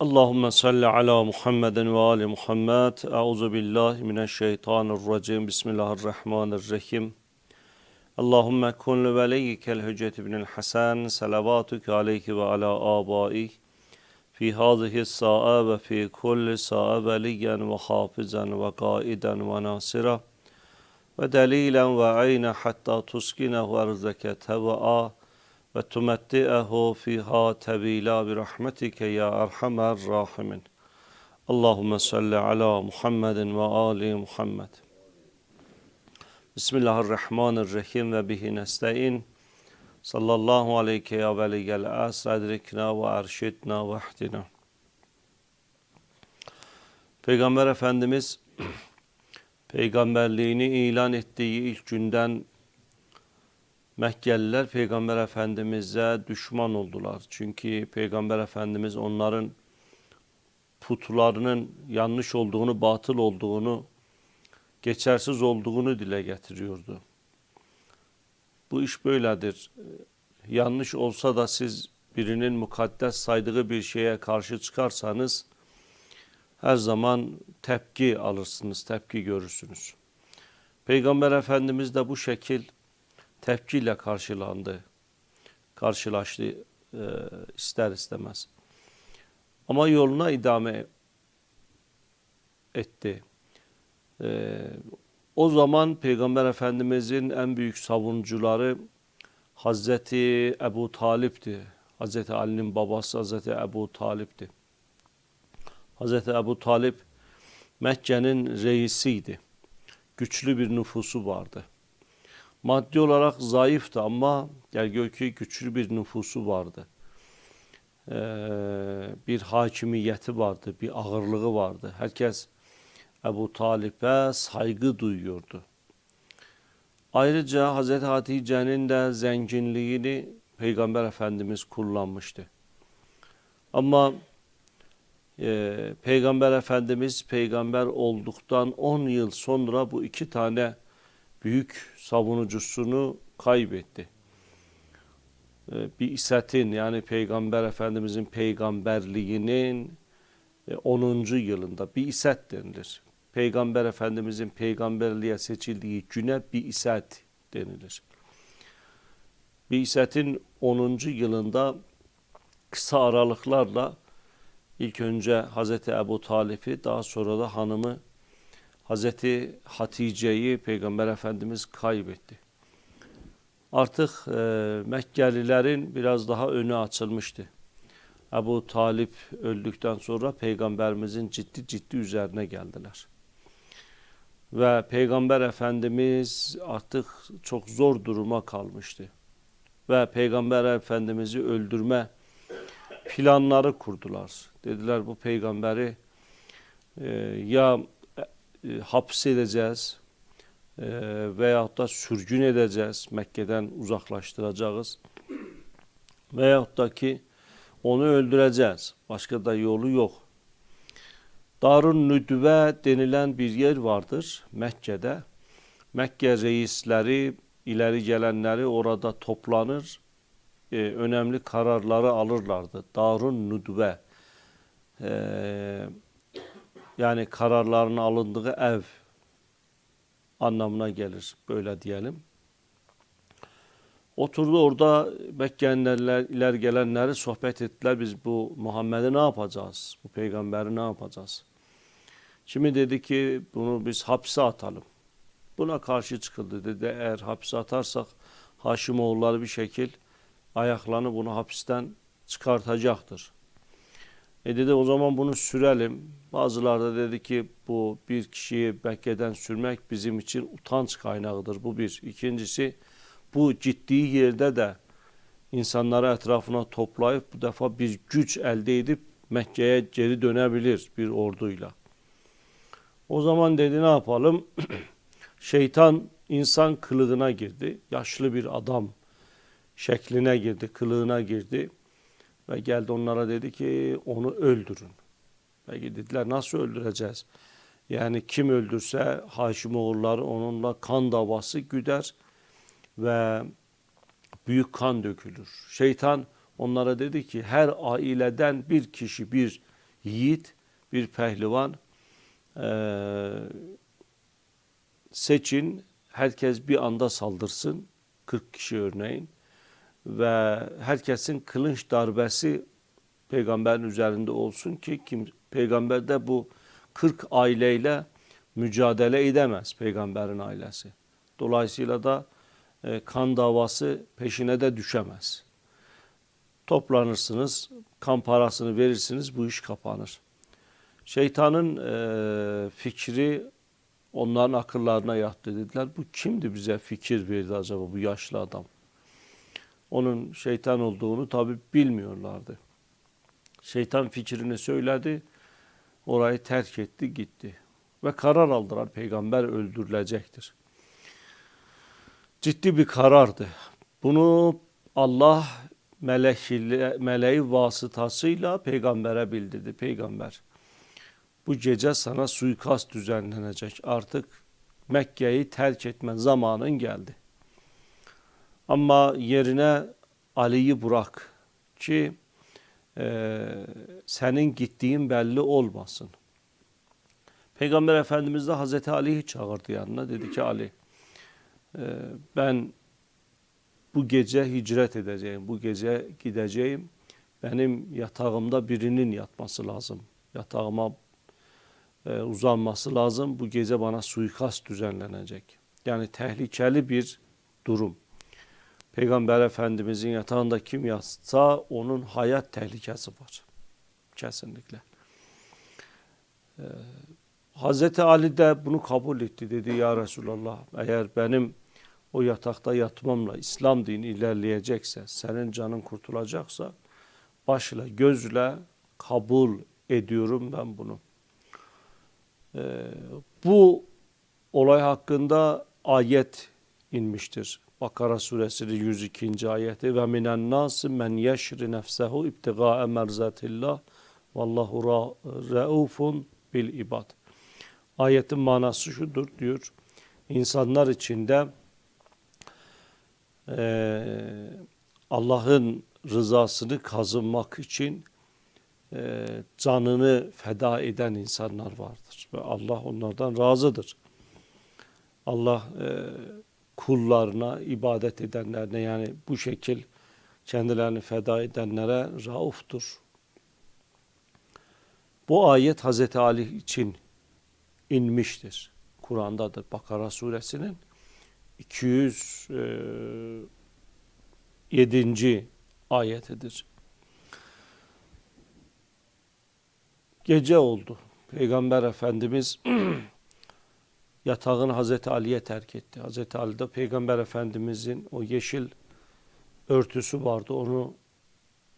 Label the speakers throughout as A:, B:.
A: Allahümme salli ala Muhammeden ve ali Muhammed. Euzu billahi mineşşeytanirracim. Bismillahirrahmanirrahim. Allahümme kun li veliyyikel hüccet ibnil Hasan. Salavatuke aleyhi ve ala abaih. Fi hazihi sa'a ve fi kulli sa'a veliyen ve hafizan ve kaiden ve nasira. Ve delilen ve ayna hatta tuskinehu erzeke teva'a. Ve tumetti'ehu fiha tevila bi rahmetike ya erhamer rahimin. Allahumme salli ala Muhammedin ve ali Muhammed. Bismillahirrahmanirrahim ve bihi nesta'in. Sallallahu aleyke ya veliyyel asadrikna ve erşidna ve ihdina. Peygamber Efendimiz peygamberliğini ilan ettiği ilk günden Mekkeliler Peygamber Efendimiz'e düşman oldular. Çünkü Peygamber Efendimiz onların putlarının yanlış olduğunu, batıl olduğunu, geçersiz olduğunu dile getiriyordu. Bu iş böyledir. Yanlış olsa da siz birinin mukaddes saydığı bir şeye karşı çıkarsanız her zaman tepki alırsınız, tepki görürsünüz. Peygamber Efendimiz de bu şekil tepkiyle karşılandı. Karşılaştı e, ister istemez. Ama yoluna idame etti. E, o zaman Peygamber Efendimizin en büyük savunucuları Hazreti Ebu Talip'ti. Hazreti Ali'nin babası Hazreti Ebu Talip'ti. Hazreti Ebu Talip Mekke'nin reisiydi. Güçlü bir nüfusu vardı. Maddi olarak zayıftı ama gel ki güçlü bir nüfusu vardı. Ee, bir hakimiyeti vardı, bir ağırlığı vardı. Herkes Ebu Talip'e saygı duyuyordu. Ayrıca Hz. Hatice'nin de zenginliğini Peygamber Efendimiz kullanmıştı. Ama e, Peygamber Efendimiz peygamber olduktan 10 yıl sonra bu iki tane büyük savunucusunu kaybetti. Ee, bir isetin yani Peygamber Efendimizin peygamberliğinin 10. E, yılında bir iset denilir. Peygamber Efendimizin peygamberliğe seçildiği güne bir iset denilir. Bir isetin 10. yılında kısa aralıklarla ilk önce Hazreti Ebu Talip'i daha sonra da hanımı Hazreti Hatice'yi Peygamber Efendimiz kaybetti. Artık e, Mekkelilerin biraz daha önü açılmıştı. Ebu Talip öldükten sonra Peygamberimizin ciddi ciddi üzerine geldiler. Ve Peygamber Efendimiz artık çok zor duruma kalmıştı. Ve Peygamber Efendimiz'i öldürme planları kurdular. Dediler bu peygamberi e, ya e, hapsedeceğiz e, da sürgün edeceğiz, Mekke'den uzaklaştıracağız. Veyahut da ki onu öldüreceğiz. Başka da yolu yok. Darun Nüdve denilen bir yer vardır Mekke'de. Mekke reisleri, ileri gelenleri orada toplanır, e, önemli kararları alırlardı. Darun Nüdve. Eee yani kararların alındığı ev anlamına gelir. Böyle diyelim. Oturdu orada Mekkeliler iler gelenleri sohbet ettiler. Biz bu Muhammed'i ne yapacağız? Bu peygamberi ne yapacağız? Şimdi dedi ki bunu biz hapse atalım. Buna karşı çıkıldı dedi. Eğer hapse atarsak Haşimoğulları bir şekil ayaklarını bunu hapisten çıkartacaktır. E dedi o zaman bunu sürelim. Bazıları da dedi ki bu bir kişiyi Mekke'den sürmek bizim için utanç kaynağıdır. Bu bir. İkincisi bu ciddi yerde de insanları etrafına toplayıp bu defa bir güç elde edip Mekke'ye geri dönebilir bir orduyla. O zaman dedi ne yapalım? Şeytan insan kılığına girdi. Yaşlı bir adam şekline girdi, kılığına girdi. Ve geldi onlara dedi ki onu öldürün. Peki dediler nasıl öldüreceğiz? Yani kim öldürse Haşimoğulları onunla kan davası güder ve büyük kan dökülür. Şeytan onlara dedi ki her aileden bir kişi bir yiğit, bir pehlivan eee, seçin. Herkes bir anda saldırsın. 40 kişi örneğin. Ve herkesin kılınç darbesi peygamberin üzerinde olsun ki kim peygamber de bu 40 aileyle mücadele edemez peygamberin ailesi. Dolayısıyla da e, kan davası peşine de düşemez. Toplanırsınız, kan parasını verirsiniz, bu iş kapanır. Şeytanın e, fikri onların akıllarına yattı dediler. Bu kimdi bize fikir verdi acaba bu yaşlı adam? Onun şeytan olduğunu tabi bilmiyorlardı. Şeytan fikrini söyledi, orayı terk etti, gitti. Ve karar aldılar, peygamber öldürülecektir. Ciddi bir karardı. Bunu Allah meleği, meleği vasıtasıyla peygambere bildirdi. Peygamber, bu gece sana suikast düzenlenecek. Artık Mekke'yi terk etme zamanın geldi. Ama yerine Ali'yi bırak ki e, senin gittiğin belli olmasın. Peygamber Efendimiz de Hazreti Ali'yi çağırdı yanına. Dedi ki Ali e, ben bu gece hicret edeceğim. Bu gece gideceğim. Benim yatağımda birinin yatması lazım. Yatağıma e, uzanması lazım. Bu gece bana suikast düzenlenecek. Yani tehlikeli bir durum. Peygamber Efendimizin yatağında kim yatsa onun hayat tehlikesi var. Kesinlikle. Ee, Hazreti Ali de bunu kabul etti. Dedi ya Resulallah eğer benim o yatakta yatmamla İslam dini ilerleyecekse, senin canın kurtulacaksa başla gözle kabul ediyorum ben bunu. Ee, bu olay hakkında ayet inmiştir. Bakara suresinin 102. ayeti ve minen nasi men yeşri nefsehu ibtigaa merzatillah vallahu raufun bil ibad. Ayetin manası şudur diyor. İnsanlar içinde e, Allah'ın rızasını kazınmak için e, canını feda eden insanlar vardır. Ve Allah onlardan razıdır. Allah e, kullarına, ibadet edenlerine yani bu şekil kendilerini feda edenlere rauftur. Bu ayet Hazreti Ali için inmiştir. Kur'an'dadır. Bakara suresinin 207. ayetidir. Gece oldu. Peygamber Efendimiz yatağını Hazreti Ali'ye terk etti. Hazreti Ali de Peygamber Efendimizin o yeşil örtüsü vardı. Onu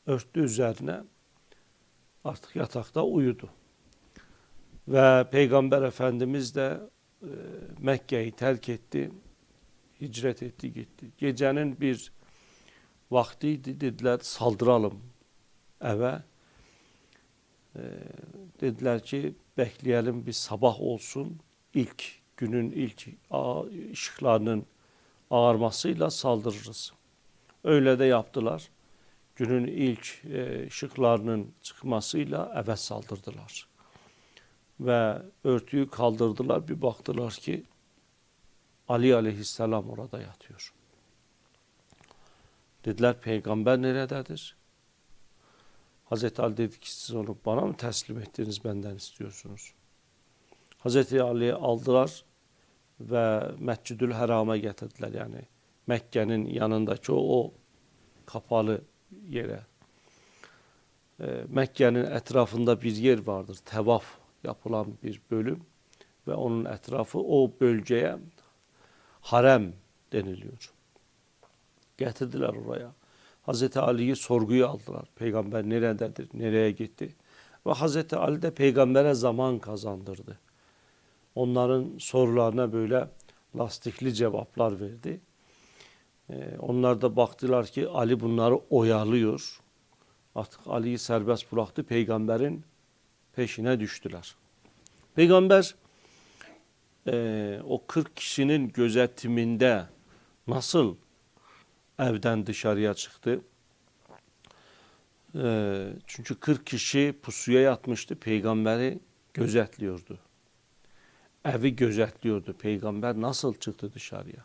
A: örttü üzerine artık yatakta uyudu. Ve Peygamber Efendimiz de e, Mekke'yi terk etti. Hicret etti gitti. Gecenin bir vaktiydi dediler saldıralım eve. E, dediler ki bekleyelim bir sabah olsun. İlk günün ilk ışıklarının ağarmasıyla saldırırız. Öyle de yaptılar. Günün ilk e, ışıklarının çıkmasıyla eve saldırdılar. Ve örtüyü kaldırdılar. Bir baktılar ki Ali aleyhisselam orada yatıyor. Dediler peygamber nerededir? Hazreti Ali dedi ki siz onu bana mı teslim ettiniz benden istiyorsunuz? Hazreti Ali'yi aldılar ve Mescidül Haram'a getirdiler yani Mekke'nin yanındaki o, o kapalı yere. E, Mekke'nin etrafında bir yer vardır. Tevaf yapılan bir bölüm ve onun etrafı o bölgeye harem deniliyor. Getirdiler oraya. Hazreti Ali'yi sorguya aldılar. Peygamber nerededir, nereye gitti? Ve Hazreti Ali de peygambere zaman kazandırdı onların sorularına böyle lastikli cevaplar verdi. Ee, onlar da baktılar ki Ali bunları oyalıyor. Artık Ali'yi serbest bıraktı. Peygamberin peşine düştüler. Peygamber e, o 40 kişinin gözetiminde nasıl evden dışarıya çıktı? Ee, çünkü 40 kişi pusuya yatmıştı. Peygamberi gözetliyordu. Evi gözetliyordu. Peygamber nasıl çıktı dışarıya?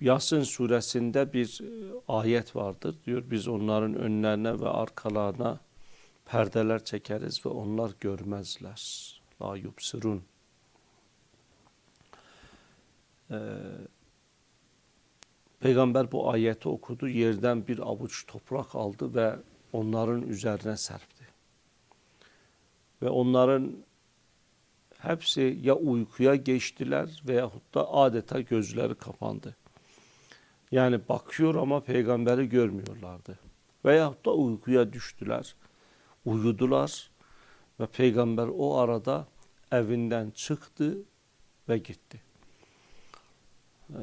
A: Yasin suresinde bir e, ayet vardır. Diyor biz onların önlerine ve arkalarına perdeler çekeriz ve onlar görmezler. La yubsirun. Ee, Peygamber bu ayeti okudu. Yerden bir avuç toprak aldı ve onların üzerine serpti. Ve onların hepsi ya uykuya geçtiler veyahut da adeta gözleri kapandı. Yani bakıyor ama peygamberi görmüyorlardı. Veyahut da uykuya düştüler, uyudular ve peygamber o arada evinden çıktı ve gitti. Ee,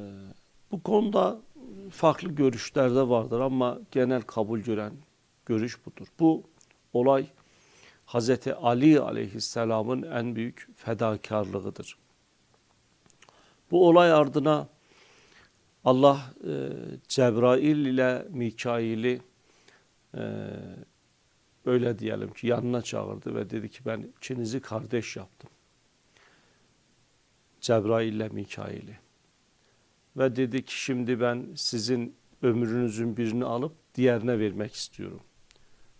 A: bu konuda farklı görüşler de vardır ama genel kabul gören görüş budur. Bu olay Hazreti Ali aleyhisselamın en büyük fedakarlığıdır. Bu olay ardına Allah e, Cebrail ile Mikail'i e, öyle diyelim ki yanına çağırdı ve dedi ki ben ikinizi kardeş yaptım. Cebrail ile Mikail'i. Ve dedi ki şimdi ben sizin ömrünüzün birini alıp diğerine vermek istiyorum.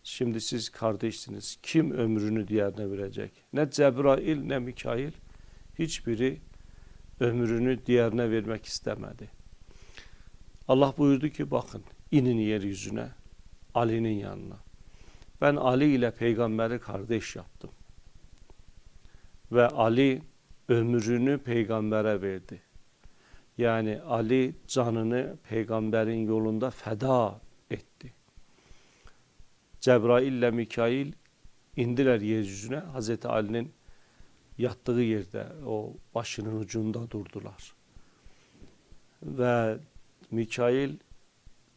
A: Şimdi siz kardeşsiniz. Kim ömrünü diğerine verecek? Ne Cebrail ne Mikail hiçbiri ömrünü diğerine vermek istemedi. Allah buyurdu ki bakın inin yeryüzüne Ali'nin yanına. Ben Ali ile peygamberi kardeş yaptım. Ve Ali ömrünü peygambere verdi. Yani Ali canını peygamberin yolunda feda etti. Cebrail ile Mikail indiler yeryüzüne. Hazreti Ali'nin yattığı yerde o başının ucunda durdular. Ve Mikail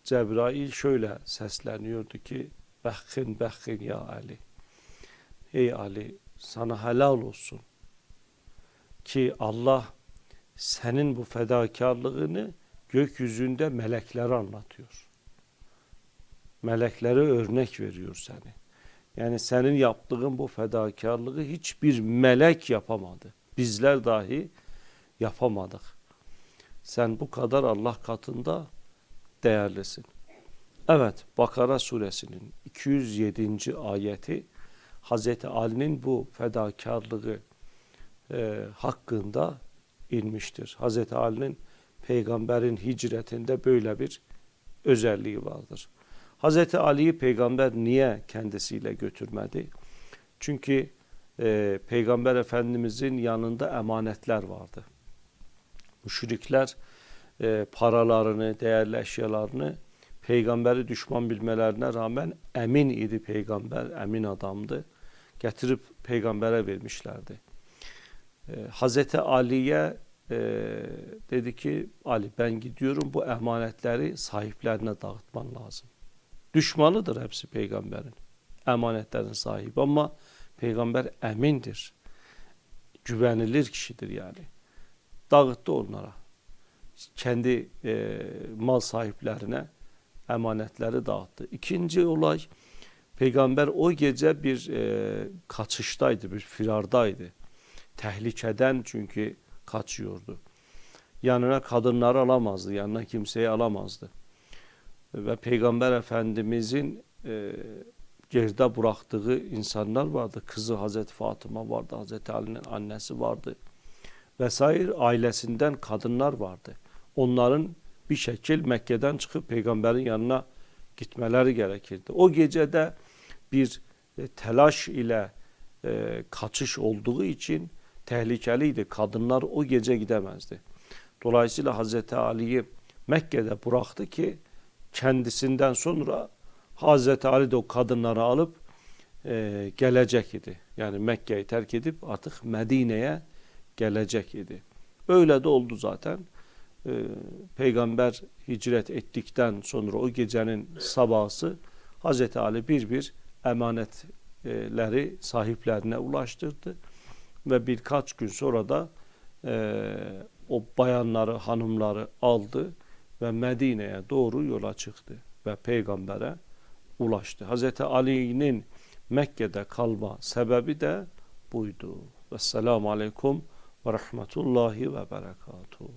A: Cebrail şöyle sesleniyordu ki Bekhin bekhin ya Ali. Ey Ali sana helal olsun ki Allah senin bu fedakarlığını gökyüzünde meleklere anlatıyor. Meleklere örnek veriyor seni. Yani senin yaptığın bu fedakarlığı hiçbir melek yapamadı. Bizler dahi yapamadık. Sen bu kadar Allah katında değerlisin. Evet Bakara suresinin 207. ayeti Hazreti Ali'nin bu fedakarlığı e, hakkında inmiştir. Hazreti Ali'nin peygamberin hicretinde böyle bir özelliği vardır. Hazreti Ali'yi peygamber niye kendisiyle götürmedi? Çünkü e, peygamber efendimizin yanında emanetler vardı. Müşrikler e, paralarını, değerli eşyalarını peygamberi düşman bilmelerine rağmen emin idi peygamber, emin adamdı. Getirip peygambere vermişlerdi. E, Hazreti Ali'ye e, dedi ki Ali ben gidiyorum bu emanetleri sahiplerine dağıtman lazım. Düşmanıdır hepsi peygamberin. Emanetlerin sahibi ama peygamber emindir. Güvenilir kişidir yani. Dağıttı onlara. Kendi e, mal sahiplerine emanetleri dağıttı. İkinci olay peygamber o gece bir e, kaçıştaydı, bir firardaydı. Tehlikeden çünkü kaçıyordu. Yanına kadınları alamazdı, yanına kimseyi alamazdı. Ve Peygamber Efendimizin e, geride bıraktığı insanlar vardı. Kızı Hazreti Fatıma vardı, Hazreti Ali'nin annesi vardı. Vesaire ailesinden kadınlar vardı. Onların bir şekil Mekke'den çıkıp peygamberin yanına gitmeleri gerekirdi. O gecede bir e, telaş ile e, kaçış olduğu için tehlikeliydi. Kadınlar o gece gidemezdi. Dolayısıyla Hazreti Ali'yi Mekke'de bıraktı ki kendisinden sonra Hazreti Ali de o kadınları alıp e, gelecek idi. Yani Mekke'yi terk edip artık Medine'ye gelecek idi. Öyle de oldu zaten. E, Peygamber hicret ettikten sonra o gecenin sabahı Hazreti Ali bir bir emanetleri sahiplerine ulaştırdı ve birkaç gün sonra da e, o bayanları, hanımları aldı ve Medine'ye doğru yola çıktı ve peygambere ulaştı. Hazreti Ali'nin Mekke'de kalma sebebi de buydu. Vesselamu aleyküm ve rahmetullahi ve berekatuhu.